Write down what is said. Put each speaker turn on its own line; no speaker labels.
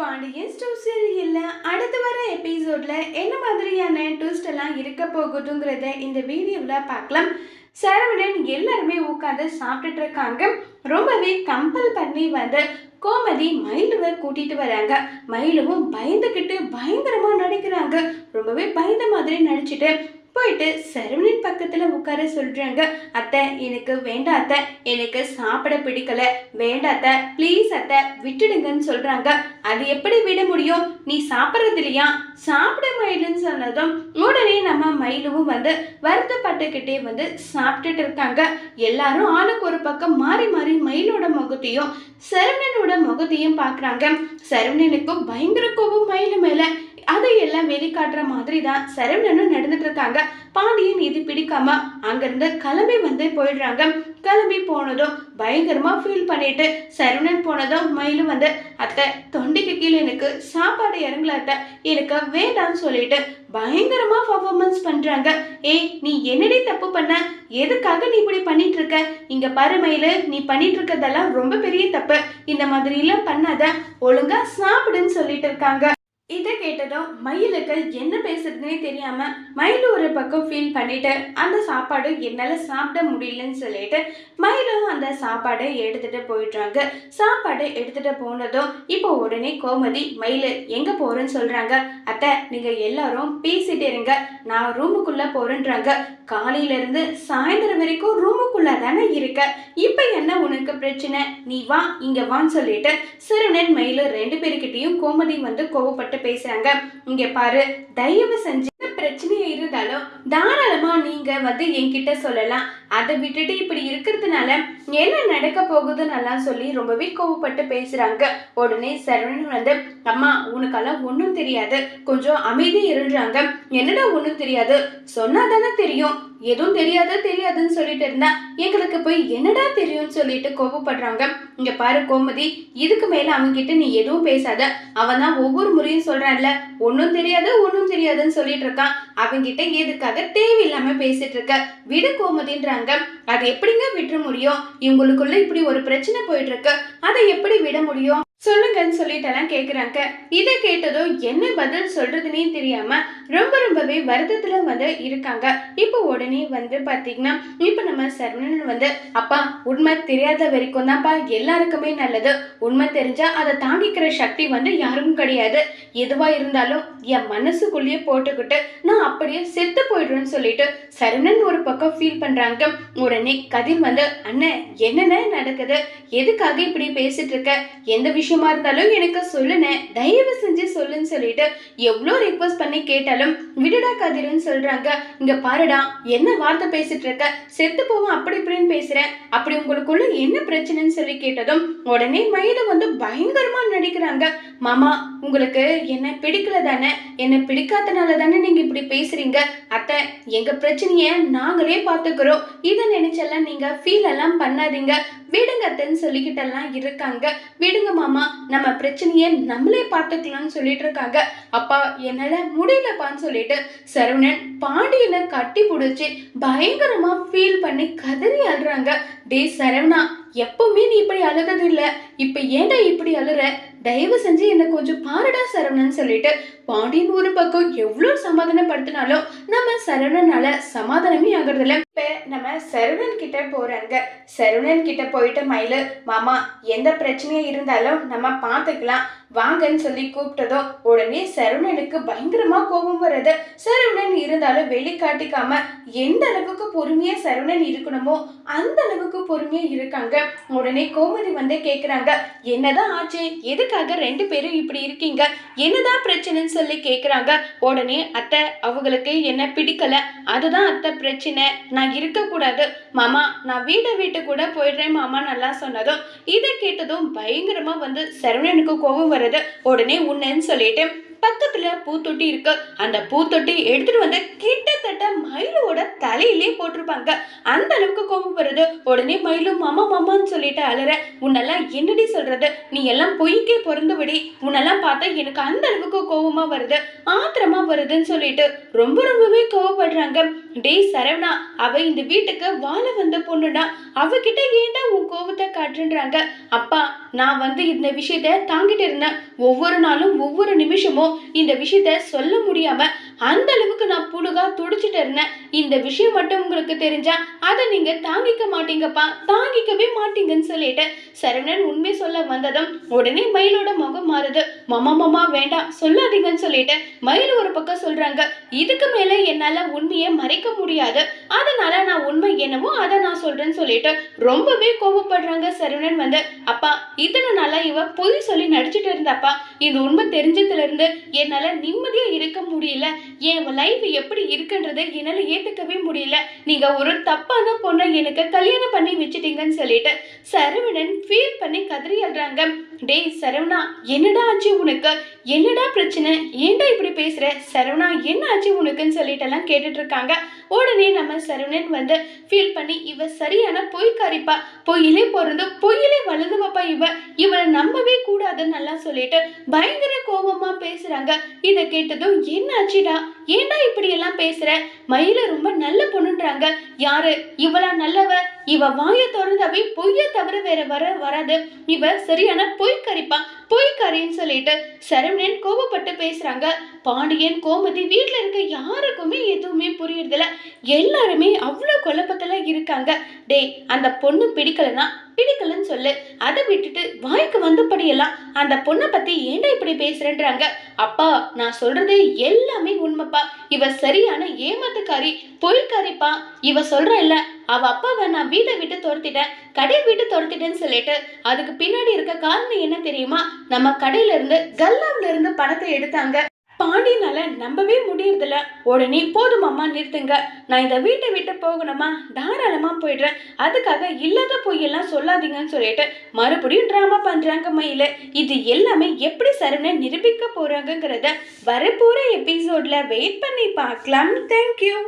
Pandian store சீரியல்ல அடுத்து வர எபிசோட்ல என்ன மாதிரியான ட்விஸ்ட் எல்லாம் இருக்க போகுதுங்கிறத இந்த வீடியோவில் பார்க்கலாம். சரவணன் எல்லாருமே உட்காந்து சாப்பிட்டுட்டு இருக்காங்க. ரொம்பவே கம்பல் பண்ணி வந்து கோமதி மயிலுவை கூட்டிட்டு வராங்க. மயிலுவும் பயந்துக்கிட்டு பயங்கரமா நடிக்கிறாங்க. ரொம்பவே பயந்த மாதிரி நடிச்சிட்டு போயிட்டு சரவணன் பக்கத்தில் உட்கார சொல்கிறாங்க அத்தை எனக்கு வேண்டாம் அத்தை. எனக்கு சாப்பிட பிடிக்கல. வேண்டாம் அத்தை. ப்ளீஸ் அத்தை விட்டுடுங்கன்னு சொல்கிறாங்க அது எப்படி விட முடியும்? நீ சாப்பிட்றது இல்லையா? சாப்பிட மயிலுன்னு சொன்னதும் உடனே நம்ம மயிலுவும் வந்து வருத்தப்பட்டுக்கிட்டே வந்து சாப்பிட்டுட்டு இருக்காங்க. எல்லாரும் ஆளுக்கு ஒரு பக்கம் மாறி மாறி மயிலோட முகத்தையும் சரவணனோட முகத்தையும் பார்க்குறாங்க. சரவணனுக்கும் பயங்கர கோபம் மயிலு மேலே. அதையெல்லாம் வெளிக்காட்டுற மாதிரி தான் சரவணனும் நடந்துட்டு இருக்காங்க பாண்டியன் இது பிடிக்காம அங்கிருந்து கிளம்பி வந்து போயிடுறாங்க. கிளம்பி போனதும் பயங்கரமா ஃபீல் பண்ணிட்டு சரவணன் போனதும் மயிலும் வந்து அத்தை தொண்டைக்கு கீழே எனக்கு சாப்பாடு இறங்கல அத்தை. எனக்கு வேண்டாம்னு சொல்லிட்டு பயங்கரமா பர்ஃபார்மன்ஸ் பண்றாங்க. ஏய் நீ என்னடி தப்பு பண்ண? எதுக்காக நீ இப்படி பண்ணிட்டு இருக்க இங்க பாரு மயிலு நீ பண்ணிட்டு இருக்கதெல்லாம் ரொம்ப பெரிய தப்பு. இந்த மாதிரி எல்லாம் பண்ணாத. ஒழுங்கா சாப்பிடுன்னு சொல்லிட்டு இருக்காங்க இதை கேட்டதும் மயிலுக்கு என்ன பேசுறதுனே தெரியாம மயில் ஒரு பக்கம் ஃபீல் பண்ணிட்டு அந்த சாப்பாடு என்னால சாப்பிட முடியலன்னு சொல்லிட்டு மயிலும் அந்த சாப்பாடை எடுத்துட்டு போயிடுறாங்க. சாப்பாடு எடுத்துட்டு போனதும் இப்போ உடனே கோமதி மயில் எங்க போறேன்னு சொல்றாங்க. அத்தை நீங்க எல்லாரும் பேசிட்டு இருங்க. நான் ரூமுக்குள்ள போறேன்றாங்க. காலையில இருந்து சாயந்தரம் வரைக்கும் ரூமுக்குள்ள தானே இருக்க. இப்ப என்ன உனக்கு பிரச்சனை? நீ வா இங்க வான்னு சொல்லிட்டு சிறுநன் மயிலும் ரெண்டு பேருக்கிட்டையும் கோமதி வந்து கோவப்பட்டு பேசுறாங்க. இங்க பாரு தயவு செஞ்சு பிரச்சனையே இருந்தாலும் தாராளமா நீங்க வந்து என்கிட்ட சொல்லலாம். அதை விட்டுட்டு இப்படி இருக்கிறதுனால என்ன நடக்க போகுதுன்னெல்லாம் சொல்லி ரொம்பவே கோவப்பட்டு பேசுறாங்க. உடனே சரவணன் வந்து அம்மா உனக்கெல்லாம் ஒன்றும் தெரியாது. கொஞ்சம் அமைதி இருன்றாங்க. என்னடா ஒன்றும் தெரியாது? சொன்னா தானே தெரியும். எதுவும் தெரியாத தெரியாதுன்னு சொல்லிட்டு இருந்தா எங்களுக்கு போய் என்னடா தெரியும்னு சொல்லிட்டு கோபப்படுறாங்க. இங்க பாரு கோமதி இதுக்கு மேல அவன்கிட்ட நீ எதுவும் பேசாத. அவன் தான் ஒவ்வொரு முறையும் சொல்றான்ல ஒன்றும் தெரியாது ஒன்றும் தெரியாதுன்னு சொல்லிட்டு இருக்கான். அவன்கிட்ட எதுக்காக தேவையில்லாம பேசிட்டு இருக்க? விடு கோமதின்றாங்க. அது எப்படிங்க விட்டுற முடியும்? இவங்களுக்குள்ள இப்படி ஒரு பிரச்சனை போயிட்டு இருக்கு. அதை எப்படி விட முடியும்? சொல்லுங்கன்னு சொல்லிட்டெல்லாம் கேட்குறாங்க இதை கேட்டதும் என்ன பதில் சொல்றதுனே தெரியாம ரொம்ப ரொம்பவே வருத்தத்துல வந்து இருக்காங்க. இப்போ உடனே வந்து பாத்தீங்கன்னா இப்போ நம்ம சரவணன் வந்து அப்பா உண்மை தெரியாத வரைக்கும் தான்ப்பா எல்லாருக்குமே நல்லது. உண்மை தெரிஞ்சா அதை தாங்கிக்கிற சக்தி வந்து யாருக்கும் கிடையாது. எதுவா இருந்தாலும் என் மனசுக்குள்ளேயே போட்டுக்கிட்டு நான் அப்படியே செத்து போயிடுறேன்னு சொல்லிட்டு சரவணன் ஒரு பக்கம் ஃபீல் பண்றாங்க. உடனே கதிர் வந்து அண்ணன் என்னென்ன நடக்குது? எதுக்காக இப்படி பேசிட்டு இருக்க? எந்த விஷயம் இருந்தாலும் எனக்கு சொல்லுன்னு. தயவு செஞ்சு சொல்லுன்னு சொல்லிட்டு எவ்வளோ ரிக்வஸ்ட் பண்ணி கேட்டாலும் விடுடா கதிரன்னு சொல்றாங்க. இங்க பாருடா என்ன வார்த்தை பேசிட்டு இருக்க? செத்து போவோம் அப்படி இப்படின்னு பேசுறேன் அப்படி உங்களுக்குள்ள என்ன பிரச்சனைன்னு சொல்லி கேட்டதும் உடனே மயில வந்து பயங்கரமா நடிக்கிறாங்க. மாமா உங்களுக்கு என்ன பிடிக்கல தானே? என்ன பிடிக்காதனால தானே நீங்க இப்படி பேசுறீங்க? அத்தை எங்க பிரச்சனைய நாங்களே பாத்துக்கிறோம். இதை நினைச்செல்லாம் நீங்க ஃபீல் எல்லாம் பண்ணாதீங்க. விடுங்க அத்தைன்னு சொல்லிக்கிட்டெல்லாம் இருக்காங்க. விடுங்க மாமா நம்ம பிரச்சனைய நம்மளே பார்த்துக்கலாம்னு சொல்லிட்டு இருக்காங்க. அப்பா என்னால முடியலப்பான்னு சொல்லிட்டு சரவணன் பாண்டியனை கட்டி பிடிச்சி பயங்கரமா ஃபீல் பண்ணி கதறி அழுறாங்க. டே சரவணா எப்பவுமே நீ இப்படி அழுதது இல்லை இப்போ ஏன்டா இப்படி அழுற? தயவு செஞ்சு என்னை கொஞ்சம் பாருடா சரவணன் சொல்லிட்டு பாண்டியன் ஒரு பக்கம் எவ்வளோ சமாதானப்படுத்தினாலும் நம்ம சரவணனால சமாதானமே ஆகுறதில்ல. இப்போ நம்ம சரவணன் கிட்ட போகிறாங்க சரவணன் கிட்ட போயிட்டு மயிலு மாமா எந்த பிரச்சனையும் இருந்தாலும் நம்ம பார்த்துக்கலாம். வாங்கன்னு சொல்லி கூப்பிட்டதோ உடனே சரவணனுக்கு பயங்கரமாக கோபம் வர்றது. சரவணன் இருந்தாலும் வெளிக்காட்டிக்காம எந்த அளவுக்கு பொறுமையா சரவணன் இருக்கணுமோ அந்த அளவுக்கு பொறுமையா இருக்காங்க. உடனே கோமதி வந்து கேட்குறாங்க என்னதான் ஆச்சு? எதுக்காக ரெண்டு பேரும் இப்படி இருக்கீங்க? என்னதான் பிரச்சனை அப்படின்னு சொல்லி கேட்குறாங்க உடனே அத்தை அவங்களுக்கு என்ன பிடிக்கல? அதுதான் அத்தை பிரச்சனை. நான் இருக்கக்கூடாது. மாமா நான் வீட்டை வீட்டு கூட போயிடுறேன் மாமா நல்லா சொன்னதும் இதை கேட்டதும் பயங்கரமாக வந்து சரவணனுக்கு கோபம் வருது உடனே உன்னன்னு சொல்லிட்டு பக்கத்துல பூத்தொட்டி இருக்கு. அந்த பூத்தொட்டி எடுத்துட்டு வந்து கிட்டத்தட்ட மயிலோட தலையிலே போட்டிருப்பாங்க. அந்த அளவுக்கு கோபம் வருது. உடனே மயிலும் மாமா மாமான்னு சொல்லிட்டு அலற. உன்னெல்லாம் என்னடி சொல்றது? நீ எல்லாம் பொய்க்கே பிறந்தபடி உன்னெல்லாம் பார்த்தா எனக்கு அந்த அளவுக்கு கோபமா வருது. ஆத்திரமா வருதுன்னு சொல்லிட்டு ரொம்ப ரொம்பவே கோவப்படுறாங்க. டேய் சரவணா அவ இந்த வீட்டுக்கு வாழ வந்த பொண்ணுடா. அவகிட்ட ஏன்டா உன் கோவத்தை காட்டுன்றாங்க அப்பா நான் வந்து இந்த விஷயத்த தாங்கிட்டு இருந்தேன். ஒவ்வொரு நாளும் ஒவ்வொரு நிமிஷமும் இந்த விஷயத்த சொல்ல முடியாம அந்த அளவுக்கு நான் புழுகா துடிச்சிட்டு இருந்தேன். இந்த விஷயம் மட்டும் உங்களுக்கு தெரிஞ்சா அதை நீங்க தாங்கிக்க மாட்டீங்கப்பா. தாங்கிக்கவே மாட்டீங்கன்னு சொல்லிட்டு சரவணன் உண்மை சொல்ல வந்ததும் உடனே மயிலோட முகம் மாறுது. மாமா மாமா வேண்டாம் சொல்லாதீங்கன்னு சொல்லிட்டு மயில் ஒரு பக்கம் சொல்றாங்க. இதுக்கு மேல என்னால உண்மையை மறைக்க முடியாது. அதனால நான் உண்மை என்னவோ அதை நான் சொல்றேன்னு சொல்லிட்டு ரொம்பவே கோபப்படுறாங்க சரவணன் வந்து. அப்பா இத்தனை நாளா இவ பொய் சொல்லி நடிச்சிட்டு இருந்தாப்பா. இந்த உண்மை தெரிஞ்சதுல இருந்து என்னால நிம்மதியா இருக்க முடியல. என் லைஃப் எப்படி இருக்குன்றதை என்னால் ஏற்றுக்கவே முடியல. நீங்கள் ஒரு தப்பான பொண்ணை எனக்கு கல்யாணம் பண்ணி வச்சிட்டீங்கன்னு சொல்லிட்டு சரவணன் ஃபீல் பண்ணி கதறி அழுறாங்க. டேய் சரவணா என்னடா ஆச்சு உனக்கு? என்னடா பிரச்சனை? ஏன்டா இப்படி பேசுகிற சரவணா என்ன ஆச்சு உனக்குன்னு சொல்லிட்டு எல்லாம் உடனே நம்ம சரவணன் வந்து ஃபீல் பண்ணி இவ சரியான பொய்க்காரிப்பா. பொய்யிலே பிறந்து பொய்யிலே வளர்ந்துவப்பா இவ. இவளை நம்பவே கூடாதுன்னு நல்லா சொல்லிட்டு பயங்கர கோபமாக பேசுகிறாங்க இதை கேட்டதும் என்ன ஆச்சுடா? ஏன்டா இப்படியெல்லாம் பேசுகிற மயில ரொம்ப நல்ல பொண்ணுன்றாங்க. யாரு? இவளா நல்லவ? இவ வாயை திறந்தவே பொய்ய தவிர வேற வர வராது. இவ சரியான பொய்க்கரிப்பா. பொய்க்கரின்னு சொல்லிட்டு சரவணன் கோபப்பட்டு பேசுறாங்க. பாண்டியன் கோமதி வீட்ல இருக்க யாருக்குமே எதுவுமே புரியறதில்ல. எல்லாருமே அவ்வளவு குழப்பத்துல இருக்காங்க. டேய் அந்த பொண்ணு பிடிக்கலன்னா பிடிக்கலன்னு வாய்க்கு வந்தபடியெல்லாம் அந்த பொண்ணை பத்தி ஏன்டா இப்படி பேசுறேன்றாங்க? அப்பா நான் சொல்றது எல்லாமே உண்மைப்பா. இவ சரியான ஏமாத்துக்காரி பொய்க்காரிப்பா. இவ சொல்ற இல்ல அவ அப்பாவை நான் வீட்டை விட்டு துரத்திட்டேன் கடை விட்டு துரத்திட்டேன்னு சொல்லிட்டு அதுக்கு பின்னாடி இருக்க காரணம் என்ன தெரியுமா? நம்ம கடையில இருந்து இருந்து பணத்தை எடுத்தாங்க. பாண்டியனால நம்பவே முடியறதில்ல. உடனே போதுமாம்மா நிறுத்துங்க. நான் இந்த வீட்டை விட்டு போகணுமா? தாராளமாக போயிடுறேன். அதுக்காக இல்லாத பொய்யெல்லாம் சொல்லாதீங்கன்னு சொல்லிட்டு மறுபடியும் ட்ராமா பண்ணுறாங்க மயில. இது எல்லாமே எப்படி சரண நிரூபிக்க போகிறாங்கங்கிறத வரப்போற எபிசோடில் வெயிட் பண்ணி பார்க்கலாம் தேங்க்யூ